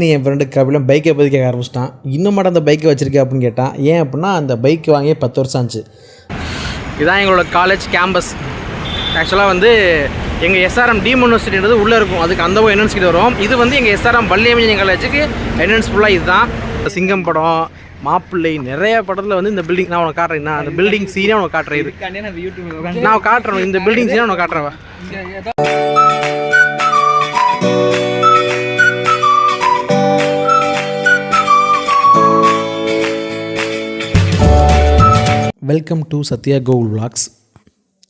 நீ என் ஃப்ரெண்டு கபிலம் பைக்கை பற்றி கேட்க ஆரம்பிச்சிட்டான். இன்னும் மட்டும் அந்த பைக்கை வச்சிருக்கேன் அப்படின்னு கேட்டான். ஏன் அப்படின்னா அந்த பைக் வாங்கி பத்து வருஷம் ஆச்சு. இதான் எங்களோட காலேஜ் கேம்பஸ் ஆக்சுவலாக வந்து எங்கள் எஸ்ஆர்எம் டீம் யூனிவர்சிட்டின்றது உள்ளே இருக்கும். அதுக்கு அந்த என்என்ஸ் கிட்ட வரும் இது வந்து எங்கள் எஸ்ஆர்எம் பள்ளி இன்ஜினியரிங் காலேஜுக்கு என்என்ஸ் ஃபுல்லாக இதுதான். சிங்கம் படம் மாப்பிள்ளை நிறைய படத்தில் வந்து இந்த பில்டிங் நான் உனக்கு காட்டுறேன். நான் அந்த பில்டிங் சீனே உனக்கு காட்டுறேன். இது. நான் காட்டுறேன் இந்த பில்டிங் சீனே உனக்கு காட்டுறேன். Welcome to Sathya Gokul vlogs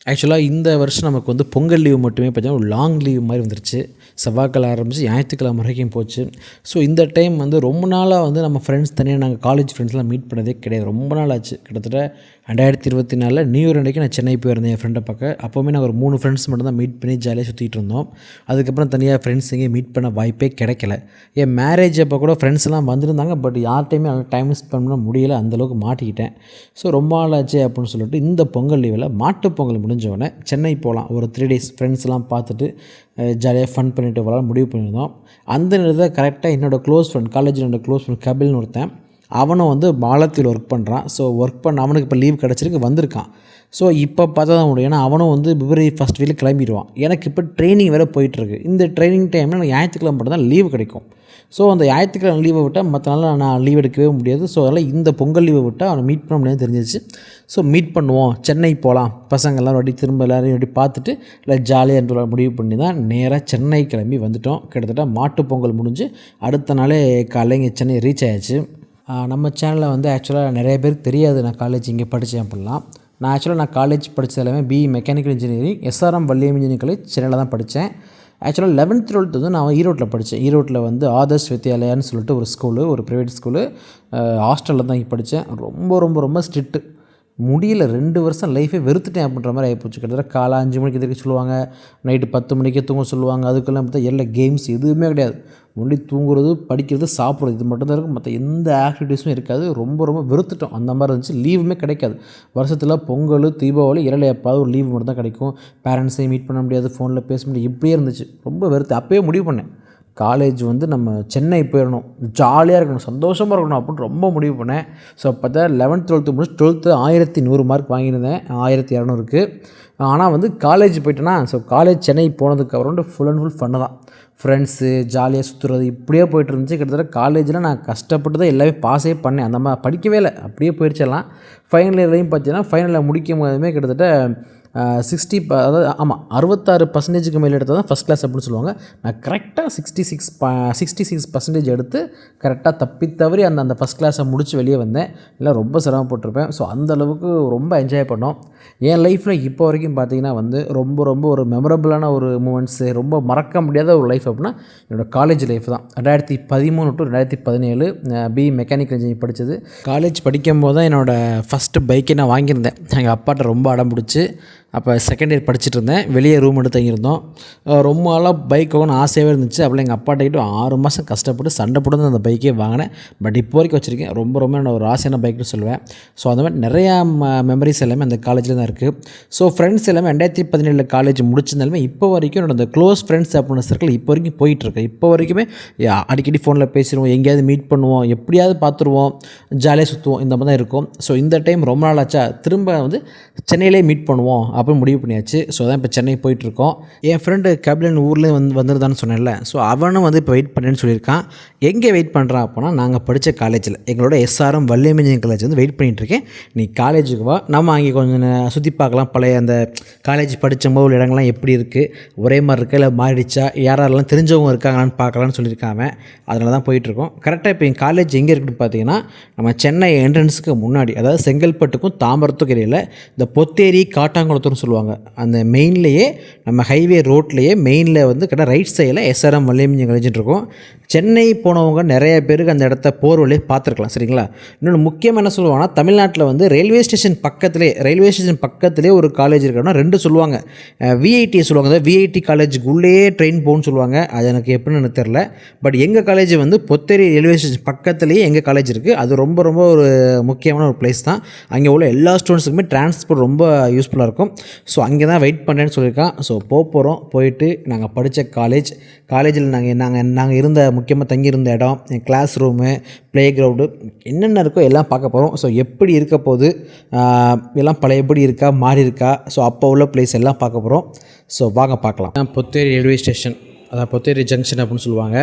ஆக்சுவலாக இந்த வருஷம் நமக்கு வந்து பொங்கல் லீவு மட்டுமே பார்த்தீங்கன்னா ஒரு லாங் லீவ் மாதிரி வந்துருச்சு. செவ்வாய்க்கிழமை ஆரம்பித்து ஞாயிற்றுக்கிழமை வரைக்கும் போச்சு. ஸோ இந்த டைம் வந்து ரொம்ப நாளாக வந்து நம்ம ஃப்ரெண்ட்ஸ் தனியாக நாங்கள் காலேஜ் ஃப்ரெண்ட்ஸ்லாம் மீட் பண்ணதே கிடையாது. ரொம்ப நாள் ஆச்சு. கிட்டத்தட்ட ரெண்டாயிரத்தி இருபத்தி நாலில் நியூ இயர் அன்றைக்கி நான் சென்னை போயிருந்தேன் என் ஃப்ரெண்டை பார்க்க. அப்போவுமே நாங்கள் ஒரு மூணு ஃப்ரெண்ட்ஸ் மட்டும் தான் மீட் பண்ணி ஜாலியாக சுற்றிட்டு இருந்தோம். அதுக்கப்புறம் தனியாக ஃப்ரெண்ட்ஸ் எங்கேயும் மீட் பண்ண வாய்ப்பே கிடைக்கல. என் மேரேஜ் அப்போ கூட ஃப்ரெண்ட்ஸ் எல்லாம் வந்திருந்தாங்க. பட் யார்ட்டையுமே டைம் ஸ்பெண்ட் பண்ண முடியல. அந்தளவுக்கு மாட்டிக்கிட்டேன். ஸோ ரொம்ப நாள் ஆச்சு அப்படின்னு சொல்லிட்டு இந்த பொங்கல் லீவில் மாட்டுப் பொங்கல் முடிஞ்சவொடனே சென்னை போகலாம் ஒரு த்ரீ டேஸ் ஃப்ரெண்ட்ஸ்லாம் பார்த்துட்டு ஜாலியாக ஃபன் பண்ணி பண்ணிட்டு வரலாம் முடிவு பண்ணியிருந்தோம். அந்த நேரத்தில் கரெக்டாக என்னோடய க்ளோஸ் ஃப்ரெண்ட் காலேஜில் என்னோடய க்ளோஸ் ஃப்ரெண்ட் கபில்னு ஒருத்தன் அவனும் வந்து மாலத்தில் ஒர்க் பண்ணுறான் ஸோ ஒர்க் பண்ண அவனுக்கு இப்போ லீவ் கிடச்சிருக்கு வந்திருக்கான். ஸோ இப்போ பார்த்தா தான் முடியும். ஏன்னா அவனும் வந்து பிப்ரவரி ஃபஸ்ட் வீக்கில் கிளம்பிடுவான். எனக்கு இப்போ ட்ரைனிங் வேறு போயிட்டுருக்கு. இந்த ட்ரைனிங் டைமில் எனக்கு ஞாயிற்றுக்கிழமை மட்டும் தான் லீவு கிடைக்கும். ஸோ அந்த ஞாயிற்றுக்கிழமை லீவை விட்டால் மற்ற நாள் நான் லீவ் எடுக்கவே முடியாது. ஸோ அதனால் இந்த பொங்கல் லீவை விட்டால் அவனை மீட் பண்ண முடியாது தெரிஞ்சிச்சு ஸோ மீட் பண்ணுவோம். சென்னை போகலாம் பசங்க எல்லோரும் வாட்டி திரும்ப எல்லோரும் வாட்டி பார்த்துட்டு இல்லை ஜாலியாக இருந்து முடிவு பண்ணி தான் நேராக சென்னை கிளம்பி வந்துட்டோம். கிட்டத்தட்ட மாட்டுப் பொங்கல் முடிஞ்சு அடுத்த நாளே காலையில் இங்கே சென்னை ரீச் ஆயாச்சு. நம்ம சேனலில் வந்து ஆக்சுவலாக நிறைய பேருக்கு தெரியாது நான் காலேஜ் இங்கே படித்தேன் அப்படிலாம் நான் ஆக்சுவலாக நான் காலேஜ் படித்தது எல்லாமே BE mechanical engineering SRM Valliammai engineering college சென்னையில் தான் படித்தேன் ஆக்சுவலாக லெவன்த் டுவெல்த் வந்து நான் ஈரோட்டில் படித்தேன் ஈரோட்டில் வந்து ஆதர்ஷ் வித்யாலயான்னு சொல்லிட்டு ஒரு ஸ்கூலு ஒரு ப்ரைவேட் ஸ்கூலு ஹாஸ்டலில் தான் இங்கே படித்தேன் ரொம்ப ரொம்ப ரொம்ப ஸ்ட்ரிக்ட்டு முடியல ரெண்டு வருஷம் லைஃபே வெறுத்துட்டேன் அப்படின்ற மாதிரி ஆகிப்போச்சு கிட்டத்தட்ட காலை அஞ்சு மணிக்கு எதிர்க்க சொல்லுவாங்க நைட்டு பத்து மணிக்கே தூங்க சொல்லுவாங்க அதுக்கெல்லாம் பார்த்தா எல்லா கேம்ஸ் எதுவுமே கிடையாது. ஒன்லி தூங்குறது படிக்கிறது சாப்பிட்றது இது மட்டும்தான் இருக்கும். மற்ற எந்த ஆக்டிவிட்டீஸும் இருக்காது. ரொம்ப ரொம்ப வெறுத்துட்டோம். அந்த மாதிரி இருந்துச்சு. லீவுமே கிடைக்காது. வருஷத்தில் பொங்கல் தீபாவளி இரலை எப்பாவது ஒரு லீவு மட்டும் தான் கிடைக்கும் பேரண்ட்ஸையும் மீட் பண்ண முடியாது. ஃபோனில் பேச முடியாது. இப்படியே இருந்துச்சு. ரொம்ப வெறுத்து. அப்போயே முடிவு பண்ணேன். காலேஜ் வந்து நம்ம சென்னை போயிடணும். ஜாலியாக இருக்கணும். சந்தோஷமாக இருக்கணும் அப்படின்னு ரொம்ப முடிவு பண்ணேன். ஸோ அப்போ தான் லெவன்த் டுவெல்த்து முடிச்சு டுவெல்த்து ஆயிரத்தி நூறு மார்க் வாங்கியிருந்தேன். ஆயிரத்தி இரநூறுக்கு. ஆனால் வந்து காலேஜ் போயிட்டேன்னா ஸோ காலேஜ் சென்னை போனதுக்கப்புறம் ஃபுல் அண்ட் ஃபுல் ஃபன்னு தான். ஃப்ரெண்ட்ஸு ஜாலியாக சுற்றுறது இப்படியே போயிட்டு இருந்துச்சு கிட்டத்தட்ட காலேஜில் நான் கஷ்டப்பட்டு தான் எல்லாமே பாஸே பண்ணேன். அந்த மாதிரி படிக்கவே இல்லை. அப்படியே போயிடுச்செல்லாம் ஃபைனல் இயர்லையும் பார்த்தீங்கன்னா ஃபைனலில் முடிக்கும் போதுமே கிட்டத்தட்ட சிக்ஸ்டி அதாவது ஆமாம் அறுபத்தாறு பர்சன்டேஜுக்கு மேலே எடுத்தால் தான் ஃபஸ்ட் கிளாஸ் அப்படின்னு சொல்லுவாங்க. நான் கரெக்டாக சிக்ஸ்டி சிக்ஸ் ப சிக்ஸ்டி சிக்ஸ் பர்சன்டேஜ் எடுத்து கரெக்டாக தப்பி தவறி அந்த அந்த ஃபஸ்ட் கிளாஸை முடிச்சு வெளியே வந்தேன். இல்லை ரொம்ப சிரமப்பட்டிருப்பேன். ஸோ அந்த அளவுக்கு ரொம்ப என்ஜாய் பண்ணோம். என் லைஃப்பில் இப்போ வரைக்கும் பார்த்தீங்கன்னா வந்து ரொம்ப ரொம்ப ஒரு மெமரபுளான ஒரு மூமெண்ட்ஸு ரொம்ப மறக்க முடியாத ஒரு லைஃப் அப்படின்னா என்னோடய காலேஜ் லைஃப் தான். ரெண்டாயிரத்தி பதிமூணு டு ரெண்டாயிரத்தி பதினேழு பி மெக்கானிக்கல் இன்ஜினியரிங் படித்தது காலேஜ் படிக்கும் போது தான் என்னோடய ஃபஸ்ட்டு பைக்கை நான் வாங்கியிருந்தேன். எங்கள் அப்பாட்ட ரொம்ப அடம் பிடிச்சி. அப்போ செகண்ட் இயர் படிச்சுட்டு இருந்தேன். வெளியே ரூம் எடுத்து தங்கியிருந்தோம். ரொம்ப நாளாக பைக் வாங்கணும் ஆசையாகவே இருந்துச்சு. அப்படி எங்கள் அப்பாட்ட ஆறு மாதம் கஷ்டப்பட்டு சண்டை போட்டு தான் அந்த பைக்கே வாங்கினேன். பட் இப்போ வரைக்கும் வச்சுருக்கேன். ரொம்ப ரொம்ப என்னோட ஒரு ஆசையான பைக்னு சொல்லுவேன். ஸோ அந்த மாதிரி நிறையா மெமரிஸ் எல்லாமே அந்த காலேஜில் தான் இருக்குது ஸோ ஃப்ரெண்ட்ஸ் எல்லாமே ரெண்டாயிரத்தி பதினேழில் காலேஜ் முடிச்சிருந்தாலுமே இப்போ வரைக்கும் என்னோட அந்த க்ளோஸ் ஃப்ரெண்ட்ஸ் அப்படின்ற சர்க்கிள் இப்போ வரைக்கும் போயிட்டுருக்கு இப்போ வரைக்குமே அடிக்கடி ஃபோனில் பேசிடுவோம். எங்கேயாவது மீட் பண்ணுவோம். எப்படியாவது பார்த்துருவோம். ஜாலியாக சுற்றுவோம் இந்த மாதிரி தான் இருக்கும். ஸோ இந்த டைம் ரொம்ப நாள் ஆச்சா. திரும்ப வந்து சென்னையிலே மீட் பண்ணுவோம். அப்போ முடிவு பண்ணியாச்சு. ஸோ அதான் இப்போ சென்னை போயிட்டுருக்கோம். என் ஃப்ரெண்டு கபிலன் ஊரில் வந்து வந்திருந்தான்னு சொன்னேன்ல. ஸோ அவனும் வந்து இப்போ வெயிட் பண்ணேன்னு சொல்லியிருக்கான். எங்கே வெயிட் பண்ணுறான் அப்போனா நாங்கள் படித்த காலேஜில் எங்களோட எஸ்ஆர்எம் வள்ளியம் காலேஜ் வந்து வெயிட் பண்ணிகிட்ருக்கேன் நீ காலேஜுக்கு வா. நம்ம அங்கே கொஞ்சம் சுற்றி பார்க்கலாம். பழைய அந்த காலேஜ் படித்தம்போது உள்ள இடங்கள்லாம் எப்படி இருக்குது ஒரே மாதிரி இருக்கா? இல்லை மாறிடுச்சா? யாரெல்லாம் தெரிஞ்சவங்க இருக்காங்களான்னு பார்க்கலான்னு சொல்லியிருக்காங்க அதனால தான் போயிட்டுருக்கோம். கரெக்டாக இப்போ என் காலேஜ் எங்கே இருக்குன்னு பார்த்தீங்கன்னா நம்ம சென்னை என்ட்ரன்ஸுக்கு முன்னாடி அதாவது செங்கல்பட்டுக்கும் தாம்பரத்துக்கும் இடையில் இந்த பொத்தேரி காட்டாங்குளத்தூர்னு சொல்லுவாங்க. அந்த மெயின்லேயே நம்ம ஹைவே ரோட்லேயே மெயினில் வந்து கரெக்டாக ரைட் சைடில் எஸ்ஆர்எம் வள்ளியம் கழிஞ்சிட்டு இருக்கும். சென்னை போனவங்க நிறைய பேருக்கு அந்த இடத்த போர் வழியே பார்த்துருக்கலாம் சரிங்களா? இன்னொன்று முக்கியமாக என்ன சொல்லுவாங்கன்னா தமிழ்நாட்டில் வந்து ரயில்வே ஸ்டேஷன் பக்கத்திலே ரயில்வே ஸ்டேஷன் பக்கத்திலே ஒரு காலேஜ் இருக்குன்னா ரெண்டு சொல்லுவாங்க. விஐடி சொல்லுவாங்க. அதாவது விஐடி காலேஜுக்குள்ளேயே ட்ரெயின் போகணும்னு சொல்லுவாங்க. அது எனக்கு எப்படின்னு எனக்கு தெரில பட் எங்கள் காலேஜ் வந்து பொத்தேரி ரயில்வே ஸ்டேஷன் பக்கத்துலேயே எங்கள் காலேஜ் இருக்குது அது ரொம்ப ரொம்ப ஒரு முக்கியமான ஒரு பிளேஸ் தான். அங்கே உள்ள எல்லா ஸ்டூடெண்ட்ஸுக்குமே டிரான்ஸ்போர்ட் ரொம்ப யூஸ்ஃபுல்லாக இருக்கும். ஸோ அங்கே தான் வெயிட் பண்ணுறேன்னு சொல்லியிருக்கான் ஸோ போக போகிறோம் போயிட்டு நாங்கள் படித்த காலேஜ் காலேஜில் நாங்கள் நாங்கள் நாங்கள் இருந்த முக்கியமாக தங்கியிருந்த இடம் என் கிளாஸ் ரூமு ப்ளே கிரவுண்டு என்னென்ன இருக்கோ எல்லாம் பார்க்க போகிறோம் ஸோ எப்படி இருக்க போது எல்லாம் பழைய எப்படி இருக்கா? மாறி இருக்கா? ஸோ அப்போ உள்ள பிளேஸ் எல்லாம் பார்க்க போகிறோம் ஸோ வாங்க பார்க்கலாம். பொத்தேரி ரயில்வே ஸ்டேஷன் அதான் பொத்தேரி ஜங்ஷன் அப்படின்னு சொல்லுவாங்க.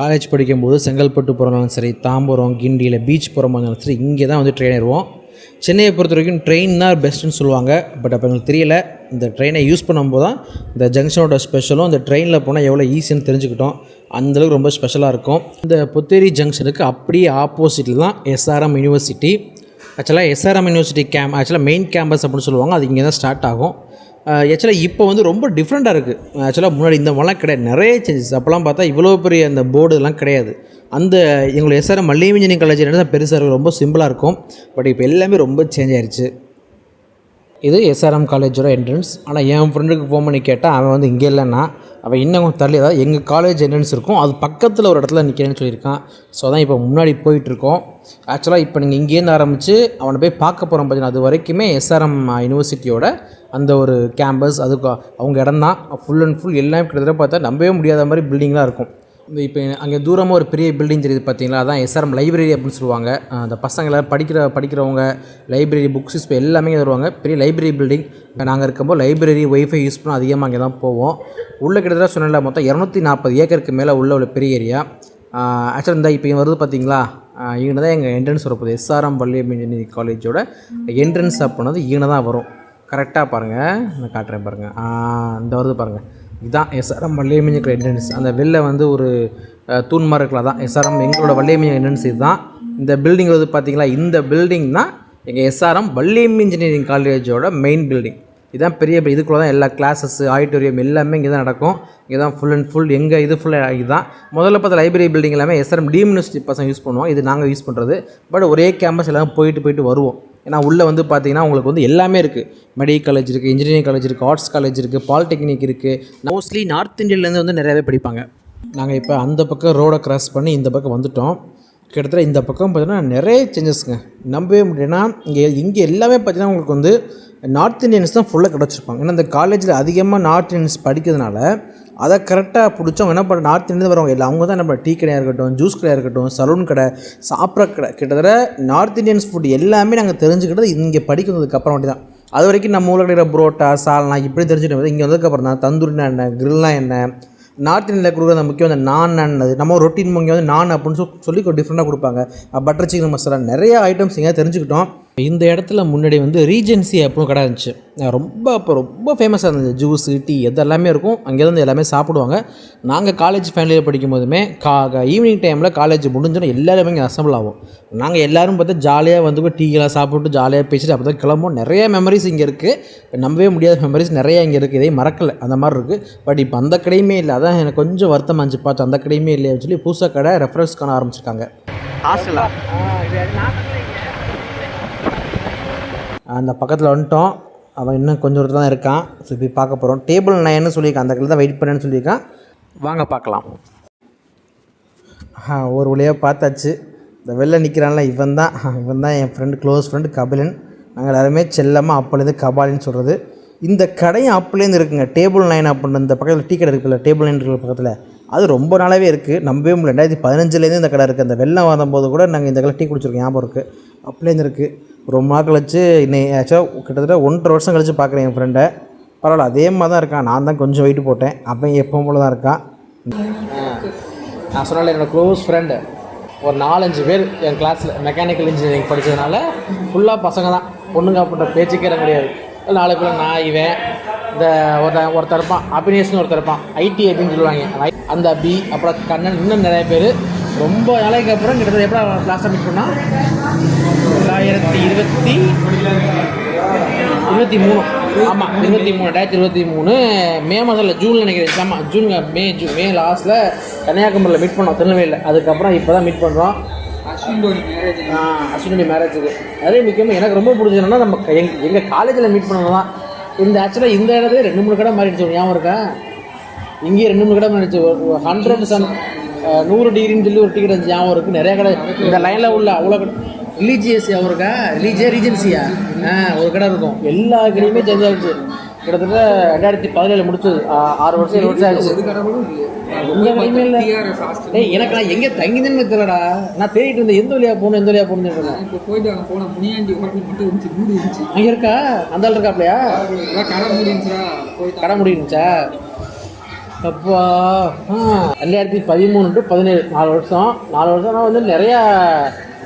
காலேஜ் படிக்கும்போது செங்கல்பட்டு போகிறனாலும் சரி தாம்பரம் கிண்டியில் பீச் போகிறோம்னாலும் சரி இங்கே தான் வந்து ட்ரெயின் ஏறுவோம். சென்னையை பொறுத்த வரைக்கும் ட்ரெயின் தான் பெஸ்ட்டுன்னு சொல்லுவாங்க. பட் அப்போ எங்களுக்கு தெரியல இந்த ட்ரெயினை யூஸ் பண்ணும்போது தான் இந்த ஜங்ஷனோட ஸ்பெஷலும் இந்த ட்ரெயினில் போனால் எவ்வளோ ஈஸின்னு தெரிஞ்சுக்கிட்டோம். அந்தளவுக்கு ரொம்ப ஸ்பெஷலாக இருக்கும். இந்த பொத்தேரி ஜங்ஷனுக்கு அப்படியே ஆப்போசிட்டில் தான் எஸ்ஆர்எம் யூனிவர்சிட்டி ஆக்சுவலாக எஸ்ஆர்எம் யூனிவர்சிட்டி கேம் ஆக்சுவலாக மெயின் கேம்பஸ் அப்படின்னு சொல்லுவாங்க. அது இங்கே தான் ஸ்டார்ட் ஆகும் ஆக்சுவலாக இப்போ வந்து ரொம்ப டிஃப்ரெண்ட்டாக இருக்குது ஆக்சுவலாக முன்னாடி இந்த மாதிரிலாம் கிடையாது. நிறைய சேஞ்சஸ் அப்போல்லாம் பார்த்தா இவ்வளோ பெரிய அந்த போர்டுலாம் கிடையாது. அந்த எங்களுடைய எஸ்ஆர்எம் மல்லி இன்ஜினியரிங் காலேஜ் என்ன பெருசாக இருக்கும். ரொம்ப சிம்பிளாக இருக்கும். பட் இப்போ எல்லாமே ரொம்ப சேஞ்ச் ஆயிடுச்சு இது எஸ்ஆர்எம் காலேஜோட என்ட்ரன்ஸ் ஆனால் என் ஃப்ரெண்டுக்கு ஃபோன் பண்ணி கேட்டால் அவன் வந்து இங்கே இல்லைன்னா அவன் இன்னும் கொஞ்சம் தள்ளி அதாவது எங்கள் காலேஜ் என்ட்ரன்ஸ் இருக்கும். அது பக்கத்தில் ஒரு இடத்துல நிற்கிறேன்னு சொல்லியிருக்கான். ஸோ அதான் இப்போ முன்னாடி போயிட்டுருக்கோம். ஆக்சுவலாக இப்போ நீங்கள் இங்கேருந்து ஆரம்பித்து அவனை போய் பார்க்க போகிறோம் பார்த்தீங்கன்னா அது வரைக்குமே எஸ்ஆர்எம் யூனிவர்சிட்டியோட அந்த ஒரு கேம்பஸ் அதுக்கு அவங்க இடம் தான் ஃபுல் அண்ட் ஃபுல் எல்லாமே கிட்டத்தட்ட பார்த்தா நம்பவே முடியாத மாதிரி பில்டிங்லாம் இருக்கும். இப்போ அங்கே தூரமாக ஒரு பெரிய பில்டிங் தெரியுது பார்த்தீங்களா? அதான் எஸ்ஆர்எம் லைப்ரரி அப்படின்னு சொல்லுவாங்க. அந்த பசங்களை படிக்கிற படிக்கிறவங்க லைப்ரரி புக்ஸ் இப்போ எல்லாமே இங்கே வருவாங்க பெரிய லைப்ரரி பில்டிங் இப்போ நாங்கள் இருக்கும்போது லைப்ரரி ஒய்ஃபை யூஸ் பண்ண அதிகமாக அங்கே தான் போவோம். உள்ளே கிட்டத்தட்ட சொன்னல மொத்தம் இரநூத்தி நாற்பது ஏக்கருக்கு மேலே உள்ள ஒரு பெரிய ஏரியா ஆக்சுவலாக இந்த இப்போ வருது பார்த்தீங்களா? இங்கே தான் எங்கள் என்ட்ரன்ஸ் வரப்போகுது எஸ்ஆர்எம் பள்ளி இன்ஜினியரிங் காலேஜோட என்ட்ரன்ஸ் அப்படின்னது இங்கே தான் வரும். கரெக்டாக பாருங்கள் நான் காட்டுறேன் பாருங்கள் இந்த வருது பாருங்கள் இதுதான் எஸ்ஆர்எம் வள்ளியமிஞ்சு என்ட்ரன்ஸ் அந்த வெளில வந்து ஒரு தூண் மாதிரி இருக்கலாம். தான் எஸ்ஆர்எம் எங்களோட வள்ளியமிஞ்சு என்ட்ரன்ஸ் இதுதான். இந்த பில்டிங் வந்து பார்த்தீங்களா இந்த பில்டிங் தான் எங்கள் எஸ்ஆர்எம் வள்ளியம் இன்ஜினியரிங் காலேஜோட மெயின் பில்டிங் இதுதான் பெரிய இதுக்குள்ளே தான் எல்லா கிளாஸஸ் ஆடிட்டோரியம் எல்லாமே இங்கே தான் நடக்கும். இங்கே தான் ஃபுல் அண்ட் ஃபுல் எங்கள் இது ஃபுல்லாக இதுதான். முதல்ல பார்த்து லைப்ரரி பில்டிங் எல்லாமே எஸ்ஆர்எம் டீம் பசங்க யூஸ் பண்ணுவோம். இது நாங்கள் யூஸ் பண்ணுறது பட் ஒரே கேம்பஸ் எல்லாம் போயிட்டு போயிட்டு வருவோம். ஏன்னா உள்ளே வந்து பார்த்தீங்கன்னா உங்களுக்கு வந்து எல்லாமே இருக்குது மெடிக்கல் காலேஜ் இருக்குது இன்ஜினியரிங் காலேஜ் இருக்குது ஆர்ட்ஸ் காலேஜ் இருக்குது பாலிடெக்னிக் இருக்குது மோஸ்ட்லி நார்த் இந்தியாவிலேருந்து வந்து நிறையாவே படிப்பாங்க. நாங்கள் இப்போ அந்த பக்கம் ரோடை கிராஸ் பண்ணி இந்த பக்கம் வந்துட்டோம். கிட்டத்தட்ட இந்த பக்கம் பார்த்தீங்கன்னா நிறைய சேஞ்சஸ்ங்க நம்பவே முடியும்னா இங்கே இங்கே எல்லாமே பார்த்தீங்கன்னா உங்களுக்கு வந்து நார்த் இந்தியன்ஸ் தான் ஃபுல்லாக கிடச்சிருப்பாங்க. ஏன்னா இந்த காலேஜில் அதிகமாக நார்த் இந்தியன்ஸ் படிக்கிறதுனால அதை கரெக்டாக பிடிச்சவங்க என்ன பண்ண நார்த் இந்தியன் வரவங்க. இல்லை அவங்க தான் நம்ம டீ கடையாக இருக்கட்டும் ஜூஸ் கடையாக இருக்கட்டும் சலூன் கடை சாப்பிட்ற கடை. கிட்டத்தட்ட நார்த் இந்தியன்ஸ் ஃபுட் எல்லாமே நாங்கள் தெரிஞ்சுக்கிட்டது இங்கே படிக்கிறதுக்கு அப்புறம் மட்டும் தான். அது வரைக்கும் நம்ம ஊரில் கிடைக்கிற புரோட்டா சால்னா இப்படி தெரிஞ்சுட்டு இங்கே வந்ததுக்கப்புறம் தான் தந்தூரினா என்ன கிரில்னா என்ன நார்த் இந்தியாவில் கொடுக்குற அந்த முக்கியம் அந்த நான் என்னது? நம்ம ரொட்டீன் முக்கியம் வந்து நான் அப்படின்னு சொல்லி சொல்லி டிஃப்ரெண்ட்டாக கொடுப்பாங்க. பட்டர் சிக்கன் மசாலா நிறைய ஐட்டம்ஸ் இங்கே தெரிஞ்சுக்கிட்டோம். இந்த இடத்துல முன்னாடி வந்து ரீஜென்சி அப்படின்னு கடை இருந்துச்சு. ரொம்ப அப்போ ரொம்ப ஃபேமஸாக இருந்தது. ஜூஸு டீ எது எல்லாமே இருக்கும். அங்கே வந்து எல்லாமே சாப்பிடுவாங்க. நாங்கள் காலேஜ் ஃபைனல் இயர் படிக்கும் போதுமே கா ஈவினிங் டைமில் காலேஜ் முடிஞ்சோன்னா எல்லாருமே இங்கே அசம்பிள் ஆகும் நாங்கள் எல்லாரும் பார்த்தா ஜாலியாக வந்து டீலாம் சாப்பிட்டு ஜாலியாக பேசிட்டு அப்போ தான் கிளம்பும் நிறைய மெமரிஸ் இங்கே இருக்குது நம்பவே முடியாத மெமரிஸ் நிறைய இங்கே இருக்குது இதையும் மறக்கலை. அந்த மாதிரி இருக்குது பட் இப்போ அந்த கடையுமே இல்லை. அதான் எனக்கு கொஞ்சம் வருத்தம் அஞ்சு பார்த்து அந்த கடையுமே இல்லைன்னு சொல்லி புதுசாக கடை ரெஃபரன்ஸ் காண ஆரம்பிச்சிருக்காங்க. ஹாஸ்டலா? அந்த பக்கத்தில் வந்துட்டோம். அவன் இன்னும் கொஞ்சம் தூரத்தில் தான் இருக்கான். ஸோ இப்போ பார்க்க போகிறோம் டேபிள் நைன்னு சொல்லியிருக்கான்? அந்த கடையில் தான் வெயிட் பண்ணேன்னு சொல்லியிருக்கான். வாங்க பார்க்கலாம். ஆ, ஒரு வழியாக பார்த்தாச்சு. இந்த வெளில நிற்கிறான்ல இவன் தான். இவன் தான் என் ஃப்ரெண்டு க்ளோஸ் ஃப்ரெண்டு கபிலன். நாங்கள் எல்லாருமே செல்லமாக அப்போலேருந்து கபாலின்னு சொல்கிறது இந்த கடையும் அப்போலேருந்து இருக்குங்க. டேபிள் நைன் அப்படின்னு இந்த பக்கத்தில் டீ கடை இருக்குல்ல டேபிள் நைன் இருக்கிற பக்கத்தில். அது ரொம்ப நாளாகவே இருக்குது நம்பவே முடியல. ரெண்டாயிரத்தி பதினஞ்சுலேருந்து இந்த கடை இருக்குது அந்த வெள்ளம் வரும்போது கூட நாங்கள் இந்த கடை டீ குடிச்சிருக்கோம். ஞாபகம் இருக்குது அப்போலேருந்து இருக்குது ரொம்ப நாள் கழிச்சு இன்னைக்கு ஆக்சுவலாக கிட்டத்தட்ட ஒன்றரை வருஷம் கழிச்சு பார்க்குறேன் என் ஃப்ரெண்டை பரவாயில்ல அதே மாதிரி தான் இருக்கான். நான் தான் கொஞ்சம் வெயிட் போட்டேன். அப்போ எப்பவும் போல தான் இருக்கான். நான் சொன்னால என்னோடய க்ளோஸ் ஃப்ரெண்டு ஒரு நாலஞ்சு பேர் என் கிளாஸில் மெக்கானிக்கல் இன்ஜினியரிங் படித்ததுனால ஃபுல்லாக பசங்க தான். பொண்ணுங்க அப்படின்ற பேச்சுக்கே கிடையாது நாலு பேர் நான் இவன் இந்த ஒருத்தன் ஒருத்தர் இருப்பான். அபினேஷ்னு ஒருத்தர் இருப்பான். ஐடி அப்படின்னு சொல்லுவாங்க அந்த பி அந்த அபி அப்புறம் கண்ணன் இன்னும் நிறைய பேர். ரொம்ப நாளைக்கு அப்புறம் கிட்டத்தட்ட எப்போ கிளாஸில் மீட் பண்ணால் ரெண்டாயிரத்தி இருபத்தி இருபத்தி மூணு. ஆமாம் இருபத்தி மூணு ரெண்டாயிரத்தி இருபத்தி மூணு. மே மாதத்தில் ஜூன் நினைக்கிறேன். ஆமாம் ஜூன் மே ஜூ மே லாஸ்ட்டில் கன்னியாகுமரியில் மீட் பண்ணோம் திருநெல்வேலியில். அதுக்கப்புறம் இப்போ தான் மீட் பண்ணுறோம் ஆ அஸ்வினோட மேரேஜுக்கு அதே முக்கியமாக எனக்கு ரொம்ப பிடிச்சது என்னன்னா நம்ம எங் எங்கள் காலேஜில் மீட் பண்ணது தான். இந்த ஆக்சுவலாக இந்த இடத்துல ரெண்டு மூணு கடை மாறிடுச்சு. ஞாபகம் இருக்கா? இங்கேயே ரெண்டு மூணு கடை மாறிடுச்சு. ஹண்ட்ரட் சம் நூறு டிகிரின்னு சொல்லி ஒரு டிக்கெட் ஞாபகம் இருக்குது நிறைய கடை இந்த லைனில் உள்ள அவ்வளோ கடை ரிலீஜியஸ் அவருக்கா ரிலீஜியா ரீஜென்சியா ஒரு கடை இருக்கும். எல்லா கடையுமே சேஞ்ச் ஆகிடுச்சு கிட்டத்தட்ட ரெண்டாயிரத்தி பதினேழு முடிச்சது. ஆறு வருஷம் ஏழு வருஷம் ஆயிடுச்சு. எனக்கு நான் எங்கே தங்கினேன்னு தெரியலடா. நான் தேடிட்டு இருந்தேன் எந்த வழியா போகணும் எந்த வழியா போகணும்னு தெரியல. இப்போ போயிட்டு அங்கே போன முனியாண்டி ஹோட்டல் மட்டும் இருந்துச்சு மூடி இருந்துச்சு. அங்கே இருக்கா? அந்த ஆள் இருக்காப்லையா கடை மூடி இருந்துச்சா கடை முடிஞ்சுச்சா அப்பா. ரெண்டாயிரத்தி பதிமூணு டு பதினேழு நாலு வருஷம். நாலு வருஷம்னா வந்து நிறையா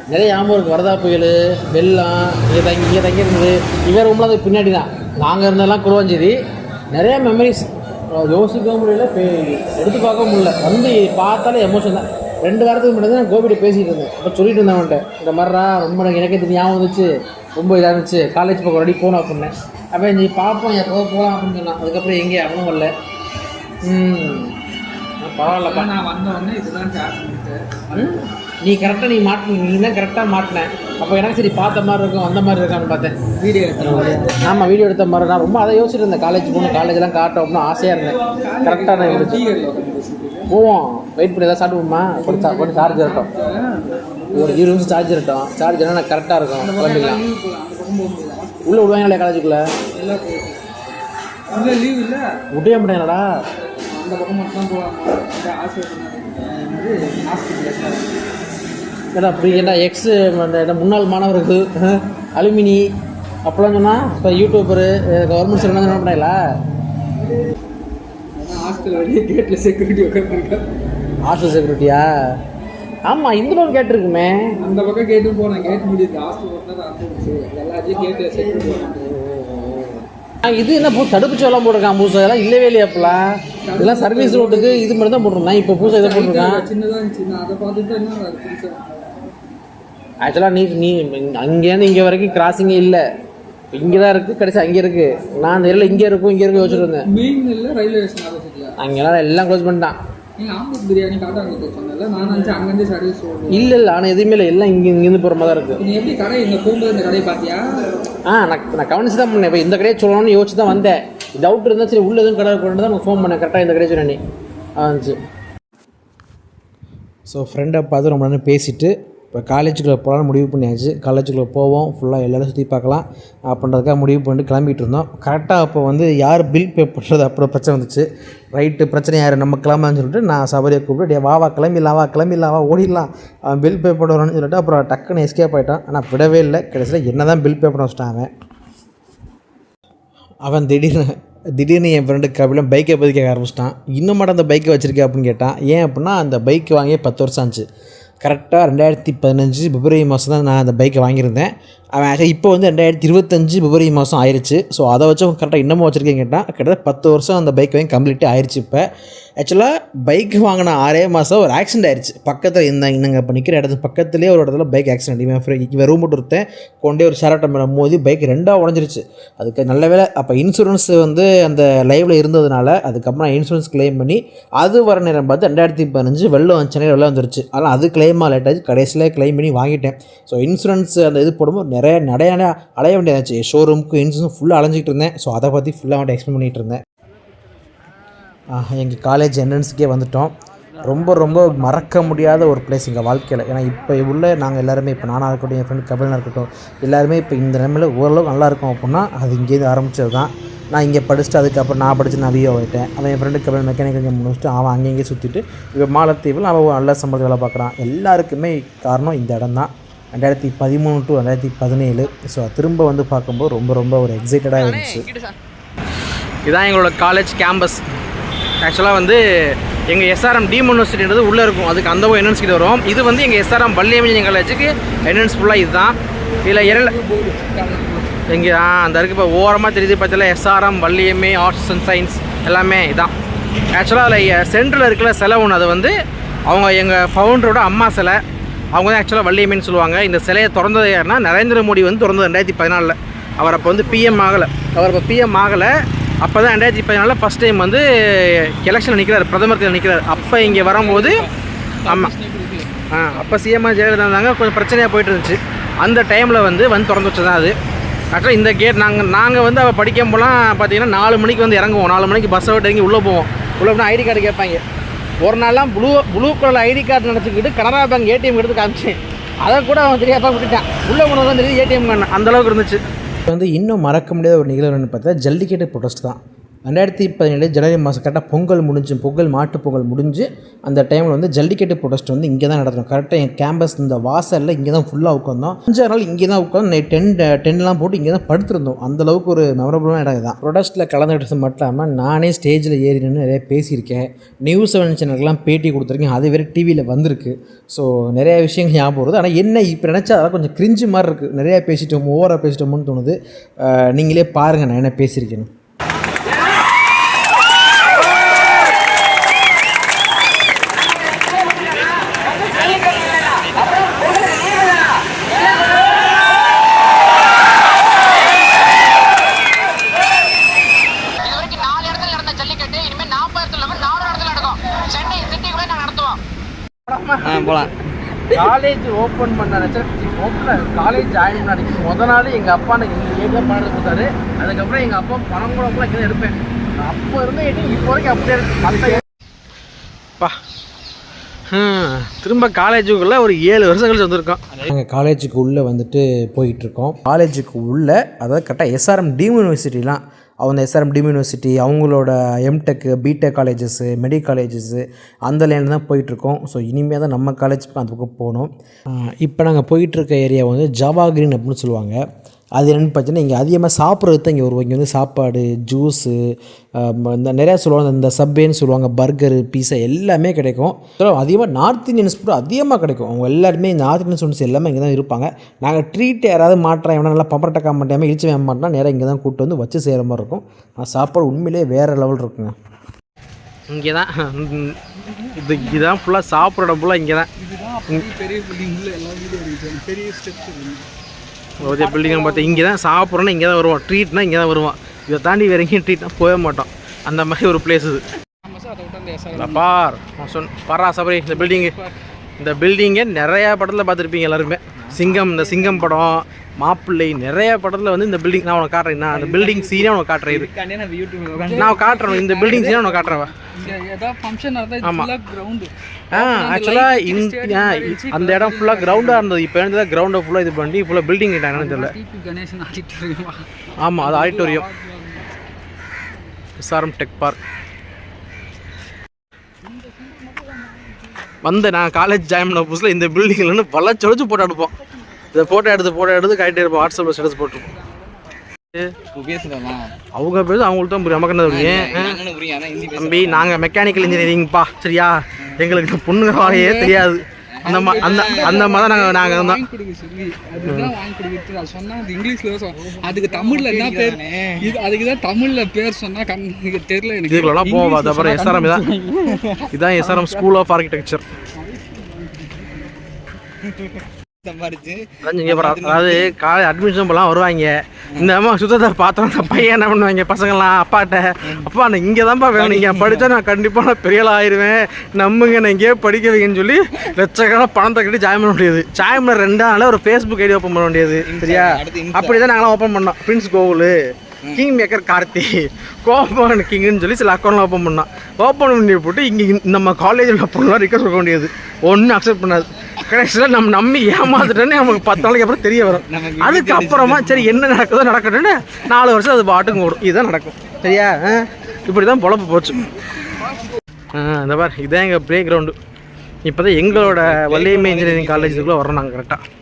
நிறைய ஞாபகம் இருக்குது வரதா புயல் வெள்ளம் இங்கே தங்கி இங்கே தங்கி இருந்தது. இவர் ரூமில் அது பின்னாடி தான் நாங்கள் இருந்ததெல்லாம் குருவாஞ்சேரி. நிறைய மெமரிஸ் யோசிக்கவும் முடியல. பே- எடுத்து பார்க்கவும் முடியல. வந்து பார்த்தாலே எமோஷன் தான். ரெண்டு வாரத்துக்கு முன்னாடி நான் கோபிட்ட பேசிகிட்டு இருந்தேன். அப்போ சொல்லிட்டு இருந்தேன் அவன்கிட்ட. இந்த மாதிரிடா ரொம்ப எனக்கு எனக்கே தெரியும். ஞாபகம் வந்துச்சு. ரொம்ப இதாக இருந்துச்சு. காலேஜ் பக்கம் ரெடி போகணும் அப்படின்னேன் அப்போ நீ பார்ப்போம் எப்போ போகலாம் அப்படின்னு சொன்னான். அதுக்கப்புறம் எங்கே அவனும் வரல. ம். பரவாயில்லப்பா. நான் வந்த உடனே இதுதான்? நீ கரெக்டாக நீ மாட்டு நீ தான் கரெக்டாக மாட்டினேன் அப்போ எனக்கு சரி பார்த்த மாதிரி இருக்கும் அந்த மாதிரி இருக்கான்னு பார்த்தேன். வீடியோ எடுத்தேன். ஆமாம் வீடியோ எடுத்த மாதிரி நான் ரொம்ப அதை யோசிச்சுட்டு இருந்தேன். காலேஜ் போகணும் காலேஜ்லாம் காட்டும் அப்படின்னு ஆசையாக இருந்தேன். கரெக்டாக நான் இருந்துச்சு. போவோம். வெயிட் பண்ணி ஏதாவது சாப்பிடுவோமா? கொஞ்சம் கொஞ்சம் சார்ஜ் இருக்கட்டும். ஒரு இருபது நிமிஷம் சார்ஜ் இருக்கட்டும். சார்ஜ் என்ன கரெக்டாக இருக்கும். கிளம்பிக்கலாம் உள்ளே விடுவாங்களே காலேஜுக்குள்ளே விட்டவே மாட்டேங்கடா அந்த பக்கம் மட்டும் தான் போகலாமா ஏடா அப்படி ஏடா எக்ஸ் என்ன முன்னாள் மாணவர்கள் அலுமினி அப்போலாம் சொன்னால் இப்போ யூடியூபரு கவர்மெண்ட் சர்வீஸ் என்ன பண்ணல ஹாஸ்டல் வெளியே கேட்டில் செக்யூரிட்டி உட்காந்துருக்கேன் ஹாஸ்டல் செக்யூரிட்டியா ஆமாம் இந்த பக்கம் கேட்டிருக்குமே அந்த பக்கம் கேட்டு போனேன் கேட் முடியுது. ஹாஸ்டல் எல்லாத்தையும் கேட்டு செக்யூரிட்டி இது என்ன பூ தடுப்பு சோளம் போட்டிருக்கான் புதுசாக இதெல்லாம் இல்லவே இல்லையா அப்பெல்லாம் இதெல்லாம் சர்வீஸ் ரோட்டுக்கு இது மட்டும் தான் போட்டிருந்தான். இப்போ புதுசாக இதை போட்டிருக்கான். சின்னதாக இருந்துச்சு. அதை பார்த்துட்டு என்ன ஆக்சுவலாக நீ நீ அங்கேருந்து இங்கே வரைக்கும் கிராசிங்கே இல்லை. இங்கே தான் இருக்குது கடைசி அங்கே இருக்குது நான் அந்த ஏரியாவில் இங்கே இருக்கும் இங்கே இருக்கும் யோசிச்சுட்டு இருந்தேன். மெயின் இல்லை ரயில்வே ஸ்டேஷன் ஆப்போசிட்ல அங்கெல்லாம் எல்லாம் க்ளோஸ் பண்ணிட்டான். பிரியாணி இல்லை இல்லை ஆனால் எதுவுமே இல்லை. எல்லாம் இங்கே இங்கேருந்து போகிற மாதிரி தான் இருக்குது நீ எப்படி கடை இங்கே போகும்போது இந்த கடையை பார்த்தியா? ஆ நான் நான் கவனிச்சு தான் பண்ணேன். இப்போ இந்த கடையை சொல்லணும்னு யோசிச்சு தான் வந்தேன். டவுட் இருந்தால் சரி உள்ள எதுவும் கடை கொண்டு தான் ஃபோன் பண்ணேன். கரெக்டாக இந்த கடையை சொன்னேன் நீ. ஆ இருந்துச்சு ஸோ ஃப்ரெண்டை பார்த்து ரொம்ப நேரம் பேசிவிட்டு இப்போ காலேஜுக்குள்ளே போகலான்னு முடிவு பண்ணியாச்சு. காலேஜுக்குள்ளே போவோம். ஃபுல்லாக எல்லோரும் சுற்றி பார்க்கலாம். அப்படின்றதுக்காக முடிவு பண்ணிட்டு கிளம்பிட்டு இருந்தோம். கரெக்டாக அப்போ வந்து யார் பில் பே பண்ணுறது அப்புறம் பிரச்சனை வந்துச்சு. ரைட்டு பிரச்சனை யார்? நம்ம கிளம்பான்னு சொல்லிட்டு நான் சபரியை கூப்பிட்டு டே வா வா கிளம்பிடலாம் வா கிளம்பிடலாம் வா ஓடிடலாம். அவன் பில் பே பண்ணுறான்னு சொல்லிட்டு அப்புறம் டக்குன்னு எஸ்கேப் ஆகிட்டான் ஆனால் விடவே இல்லை. கடைசியில் என்ன தான் பில் பே பண்ண வச்சிட்டான் அவன். அவன் திடீர்னு திடீர்னு என் ஃப்ரெண்டு கபிலம் பைக்கை பற்றி கேட்க ஆரம்பிச்சிட்டான். இன்னும் மட்டும் அந்த பைக்கை வச்சுருக்கேன் அப்படின்னு கேட்டான். ஏன் அப்படின்னா அந்த பைக் வாங்கியே பத்து வருஷம் ஆச்சு. கரெக்டாக ரெண்டாயிரத்தி பதினஞ்சு பிப்ரவரி மாதம் தான் நான் அந்த பைக்கை வாங்கியிருந்தேன். அவன் ஆக்சுவலி இப்போ வந்து ரெண்டாயிரத்தி இருபத்தஞ்சு பிப்ரவரி மாதம் ஆயிடுச்சு ஸோ அதை வச்சு கரெக்டாக இன்னமும் வச்சுருக்கேன் கேட்டால் கிட்டத்தட்ட பத்து வருஷம் அந்த பைக் வாங்கி கம்ப்ளீட்டே ஆயிடுச்சு இப்போ. ஆக்சுவலாக பைக் வாங்கின ஆறே மாதம் ஒரு ஆக்சிடென்ட் ஆயிடுச்சு பக்கத்தில் இந்த நாங்கள் இப்போ நிற்கிற இடத்து பக்கத்துலேயே ஒரு இடத்துல பைக் ஆக்சிடென்ட் இவன் ஃப்ரீ இவன் ரூம் விட்டு ஒருத்தன் கொண்டே ஒரு சேரட்டை மேலே மோதி பைக் ரெண்டாக உடஞ்சிருச்சு. அதுக்கு நல்ல வேலை அப்போ இன்சூரன்ஸ் வந்து அந்த லைவில் இருந்ததுனால அதுக்கப்புறம் இன்சூரன்ஸ் க்ளைம் பண்ணி அது வர நேரம் பார்த்து ரெண்டாயிரத்தி பதினஞ்சு வெள்ளம் சென்னையில் வெள்ளம் வந்துருச்சு. அதனால் அது கிளைமாக லேட் ஆச்சு. கடைசியில் க்ளைம் பண்ணி வாங்கிட்டேன். ஸோ இன்சூரன்ஸ் அந்த இது போடும்போது நிறைய நிறைய அலைய வேண்டியதாச்சு. ஷோரூமுக்கு இன்சூரன்ஸ் ஃபுல்லாக அலைஞ்சிக்கிட்டு இருந்தேன். ஸோ அதை பற்றி ஃபுல்லாக அவன்கிட்ட எக்ஸ்பிளைன் பண்ணிகிட்டு இருந்தேன். எங்கள் காலேஜ் என்ட்ரன்ஸுக்கே வந்துட்டோம். ரொம்ப ரொம்ப மறக்க முடியாத ஒரு பிளேஸ் எங்கள் வாழ்க்கையில். ஏன்னா இப்போ உள்ள நாங்கள் எல்லாருமே இப்போ நானாக இருக்கட்டும் என் ஃப்ரெண்ட் கபிலனாக இருக்கட்டும் எல்லாருமே இப்போ இந்த நிலைமையில் ஓரளவுக்கு நல்லா இருக்கும் அப்படின்னா அது இங்கேருந்து ஆரம்பித்தது தான் நான் இங்கே படிச்சுட்டு அதுக்கப்புறம் நான் படித்து நான் விஓ ஆகிட்டேன் அவன் என் ஃப்ரெண்டு கபில் மெக்கானிக்கல் இங்கே முடிச்சுட்டு அவன் அங்கே இங்கே சுற்றிட்டு இப்போ மாலத்தீவில் அவன் நல்ல சம்பளத்து வேலை பார்க்குறான். எல்லாருக்குமே காரணம் இந்த இடம் தான் ரெண்டாயிரத்தி பதிமூணு டு ரெண்டாயிரத்தி பதினேழு. ஸோ திரும்ப வந்து பார்க்கும்போது ரொம்ப ரொம்ப ஒரு எக்ஸைட்டடாக இருந்துச்சு. இதான் எங்களோட காலேஜ் கேம்பஸ் ஆக்சுவலாக வந்து எங்கள் எஸ்ஆர்எம் டீம் யூனிவர்சிட்டின்றது உள்ளே இருக்கும். அதுக்கு அந்த என்என்ஸ் கிட்ட வரும். இது வந்து எங்கள் எஸ்ஆர்எம் பள்ளி இன்ஜினியரிங் காலேஜுக்கு என்என்ஸ் ஃபுல்லாக இதுதான். இதில் இரண்டு எங்கே ஆ அந்த இருக்கு இப்போ ஓரமாக தெரியுது பார்த்தீங்களா SRM Valliammai arts and science எல்லாமே இதான். ஆக்சுவலாக அதில் சென்டரில் இருக்கிற சிலை ஒன்று அது வந்து அவங்க எங்கள் ஃபவுண்டரோட அம்மா சிலை. அவங்க தான் ஆக்சுவலாக வள்ளியம்மன் சொல்லுவாங்க. இந்த சிலையை திறந்தது யாருன்னா நரேந்திர மோடி வந்து திறந்தது ரெண்டாயிரத்தி பதினாலில். அவர் அப்போ வந்து பிஎம் ஆகலை. அவர் இப்போ பிஎம் ஆகலை. அப்போ தான் ரெண்டாயிரத்தி பதினாலில் ஃபஸ்ட் டைம் வந்து எலெக்ஷனில் நிற்கிறார் பிரதமர் நிற்கிறார் அப்போ இங்கே வரும்போது ஆமாம் ஆ அப்போ சிஎம்ஆர் ஜெயலலிதா இருந்தாங்க. கொஞ்சம் பிரச்சனையாக போயிட்டு இருந்துச்சு. அந்த டைமில் வந்து வந்து திறந்து வச்சு தான் அது. ஆக்சுவலாக இந்த கேட் நாங்கள் நாங்கள் வந்து அவள் படிக்கும் போலாம் பார்த்தீங்கன்னா நாலு மணிக்கு வந்து இறங்குவோம். நாலு மணிக்கு பஸ்ஸை விட்டு இறங்கி உள்ளே போவோம். உள்ளே போனால் ஐடி கார்டு கேட்பாங்க. ஒரு நாள்லாம் blue blue colour ID card நினச்சிக்கிட்டு கனரா பேங்க் ஏடிஎம் எடுத்து காமிச்சேன் அதை கூட அவன் தெரியாத விட்டுட்டான். உள்ளே போனதான் தெரியுது ஏடிஎம் அந்த அளவுக்கு இருந்துச்சு. இப்போ வந்து இன்னும் மறக்க முடியாத ஒரு நிகழ்வுன்னு பார்த்தா ஜல்லிக்கட்டு ப்ரொடெஸ்ட் தான். ரெண்டாயிரத்தி பதினேழு ஜனவரி மாதம் கரெக்டாக பொங்கல் முடிஞ்சு பொங்கல் மாட்டு பொங்கல் முடிஞ்சு அந்த டைமில் வந்து ஜல்லிக்கட்டு ப்ரொடெஸ்ட் வந்து இங்கே தான் நடத்தணும். கரெக்டாக என் கேம்பஸ் இந்த வாசலில் இங்கே தான் ஃபுல்லாக உட்காந்தோம் அஞ்சாறு நாள் இங்கே தான் உட்காந்து நைட் டென் டென்லாம் போட்டு இங்கே தான் படுத்திருந்தோம். அந்தளவுக்கு ஒரு மெமரபுளான இடம் தான் ப்ரொடெஸ்ட்டில் கலந்துக்கிட்டது மட்டும் இல்லாமல் நானே ஸ்டேஜில் ஏறி நின்று நிறைய பேசியிருக்கேன். நியூஸ் செவன் சேனலுக்குலாம் பேட்டி கொடுத்துருக்கேன். அது வேறு டிவியில் வந்திருக்கு. ஸோ நிறைய விஷயங்கள் ஞாபகம் வருது. ஆனால் என்ன இப்போ நினச்சா அதெல்லாம் கொஞ்சம் கிரிஞ்சு மாதிரி இருக்குது நிறையா பேசிட்டோம் ஓவராக பேசிட்டோமோன்னு தோணுது. நீங்களே பாருங்கள் நான் என்ன பேசியிருக்கேன்னு இது வரைக்கும் நாலு இடத்துல நடந்த ஜல்லிக்கட்டு இனிமே நாற்பது இடத்துல இல்லாம நாலு இடத்துல நடக்கும் சென்னை சிட்டி கூட நாங்க நடத்துவோம் ஆ போகலாம் காலேஜ் ஓப்பன் பண்ண ஓப்பன் காலேஜ் ஜாயின் பண்ணி முத நாள் எங்கள் அப்பா எனக்கு எங்கள் ஏரியா பணத்தை கொடுத்தாரு. அதுக்கப்புறம் எங்கள் அப்பா பணம் கூட கூட இங்கே எடுப்பேன். அப்போ இருந்த இப்போ வரைக்கும் அப்படியே இருக்கு. பா. ஹம், திரும்ப காலேஜுக்குள்ளே ஒரு ஏழு வருஷம் கழிச்சு வந்திருக்கோம். நாங்கள் காலேஜுக்கு உள்ளே வந்துட்டு போயிட்டுருக்கோம் காலேஜுக்கு உள்ளே அதாவது கரெக்டாக எஸ்ஆர்எம் டீம் யூனிவர்சிட்டிலாம் அவங்க எஸ்ஆர்எம் யூனிவர்சிட்டி அவங்களோட MTech BTech colleges medic colleges அந்த லைனில் தான் போயிட்டுருக்கோம். ஸோ இனிமேல் தான் நம்ம காலேஜ் அந்த பக்கம் போகணும் இப்போ நாங்கள் போயிட்டுருக்க ஏரியா வந்து ஜாவா கிரீன் அப்படின்னு சொல்லுவாங்க. அது என்னென்னு பார்த்தீங்கன்னா இங்கே அதிகமாக சாப்பிட்றது தான் இங்கே வருவோம். இங்கே வந்து சாப்பாடு ஜூஸு இந்த நிறையா சொல்லுவாங்க இந்த சப்பேன்னு சொல்லுவாங்க பர்கரு பீஸா எல்லாமே கிடைக்கும். அதிகமாக நார்த் இந்தியன்ஸ் ஃபுட் அதிகமாக கிடைக்கும். அவங்க எல்லாருமே நார்த் இந்தியன் ஸ்டூடெண்ட்ஸ் எல்லாமே இங்கே தான் இருப்பாங்க. நாங்கள் ட்ரீட் யாராவது மாட்டுறோம் எவனா நல்லா பப்பரட்டக்கா மாட்டாமல் இழிச்சு வேக மாட்டோம்னா நேராக இங்கே தான் கூப்பிட்டு வந்து வச்சு செய்கிற மாதிரி இருக்கும். ஆனால் சாப்பாடு உண்மையிலேயே வேறு லெவல் இருக்குங்க. இங்கே தான் இது இதுதான் ஃபுல்லாக சாப்பிட்ற ஃபுல்லாக இங்கே தான் பெரிய பெரிய ஸ்டெப்ஸ் ஒரு பில்டிங்கை பார்த்து இங்கே தான் சாப்பிட்றோன்னா இங்கே தான் வருவோம் ட்ரீட்னா இங்கே தான் வருவான். இதை தாண்டி வேற எங்கேயும் ட்ரீட்னா போக மாட்டோம் அந்த மாதிரி ஒரு பிளேஸ் இது. பார் நான் பாரா சபரி இந்த பில்டிங்கு இந்த பில்டிங்கை நிறையா படத்தில் பார்த்துருப்பீங்க எல்லாருமே. சிங்கம் இந்த சிங்கம் படம் மாப்பிள்ளை நிறைய படத்தில் வந்து இந்த பில்டிங் நான் உனக்கு காட்டுறேன். அந்த பில்டிங் சீனே உனக்கு காட்டுறேன். இது நான் காட்டுறேன். இந்த பில்டிங் சீனே உனக்கு காட்டுறேன். இங்கே ஏதாவது ஃபங்க்ஷன் நடந்தால் ஆமா. ஃபுல்லாக கிரவுண்டு ஆ ஆக்சுவலாக இந்த இடம் ஃபுல்லாக கிரவுண்டாக இருந்தது. இப்போ இருந்தது கிரவுண்டை ஃபுல்லாக இது பண்ணி ஃபுல்லாக பில்டிங் என்னன்னு தெரியல. ஆமாம் அது ஆடிட்டோரியம் எஸ்ஆர்எம் டெக் பார்க் வந்த நான் காலேஜ் ஜாயின் பண்ண புதுசில் இந்த பில்டிங்கில் இருந்து பல சொலிச்சு போட்டோ எடுப்போம் இதை ஃபோட்டோ எடுத்து ஃபோட்டோ எடுத்து காட்டிட்டு இருப்போம். வாட்ஸ்அப்பில் ஸ்டேட்டஸ் போட்டுருப்போம். அவங்க பேச அவங்களுக்கு தான் புரியும். நமக்கு என்ன புரியும். தம்பி நாங்கள் மெக்கானிக்கல் இன்ஜினியரிங்ப்பா சரியா? எங்களுக்கு பொண்ணுங்க வாழையே தெரியாது. அந்த அந்த அந்த மாதிரி நாங்கள் நாங்கள் இருந்தோம். வாங்கி கொடுக்க சொல்லி. அதுதான் வாங்கி கொடுக்குறது அது சொன்னா அது இங்கிலீஷ்ல தான் அதுக்கு தமிழ்ல என்ன பேர்? இது அதுக்கு தான் தமிழ்ல பேர் சொன்னா கண்ணுக்கு தெரியல எனக்கு. இதுக்குள்ளலாம் அது அப்புறம் எஸ்ஆர்எம் இதான் இதான் எஸ்ஆர்எம் ஸ்கூல் ஆஃப் ஆர்கிடெக்சர் சம்பாரிச்சு. இங்கே அதாவது காலேஜ் அட்மிஷன் போலாம் வருவாங்க. இந்த அம்மா சுத்தத்தை பார்த்தோம் பையன் என்ன பண்ணுவாங்க பசங்களாம் அப்பாட்ட அப்பா நான் இங்கே தான்ப்பா வேணும் இங்கே படித்தா நான் கண்டிப்பாக நான் பெரிய ஆயிடுவேன் நம்புங்க நான் இங்கேயே படிக்க வைங்கன்னு சொல்லி லட்சக்கணக்கான பணத்தை கட்டி ஜாயின் பண்ண முடியாது ஜாயின் பண்ண ரெண்டு நாளில் ஒரு ஃபேஸ்புக் ஐடி ஓப்பன் பண்ண முடியாது சரியா? அப்படி தான் நாங்களாம் ஓப்பன் பண்ணோம். Prince Gokul king maker Karthi Gopan கிங்னு சொல்லி சில அக்கௌண்ட்லாம் ஓப்பன் பண்ணோம். ஓப்பன் பண்ணி போட்டு இங்கே நம்ம காலேஜில் பொருளாக ரிக்வஸ்ட் கொடுக்க முடியாது ஒன்றும் அக்செப்ட் பண்ணாது. கடைசியில் நம்ம நம்பி ஏமாத்துட்டேன்னு நமக்கு பத்து நாளைக்கு அப்புறம் தெரிய வரும். அதுக்கு அப்புறமா சரி என்ன நடக்குதோ நடக்கட்டும்னு நாலு வருஷம் அது பாட்டுக்கு ஓடும். இதுதான் நடக்கும். சரியா? இப்படி தான் பொழப்பு போச்சு. இந்த பார் இதான் எங்கள் ப்ளே கிரவுண்டு இப்போ தான் எங்களோட வள்ளியம்மை இன்ஜினியரிங் காலேஜுக்குள்ளே வரோம் நாங்கள் கரெக்டாக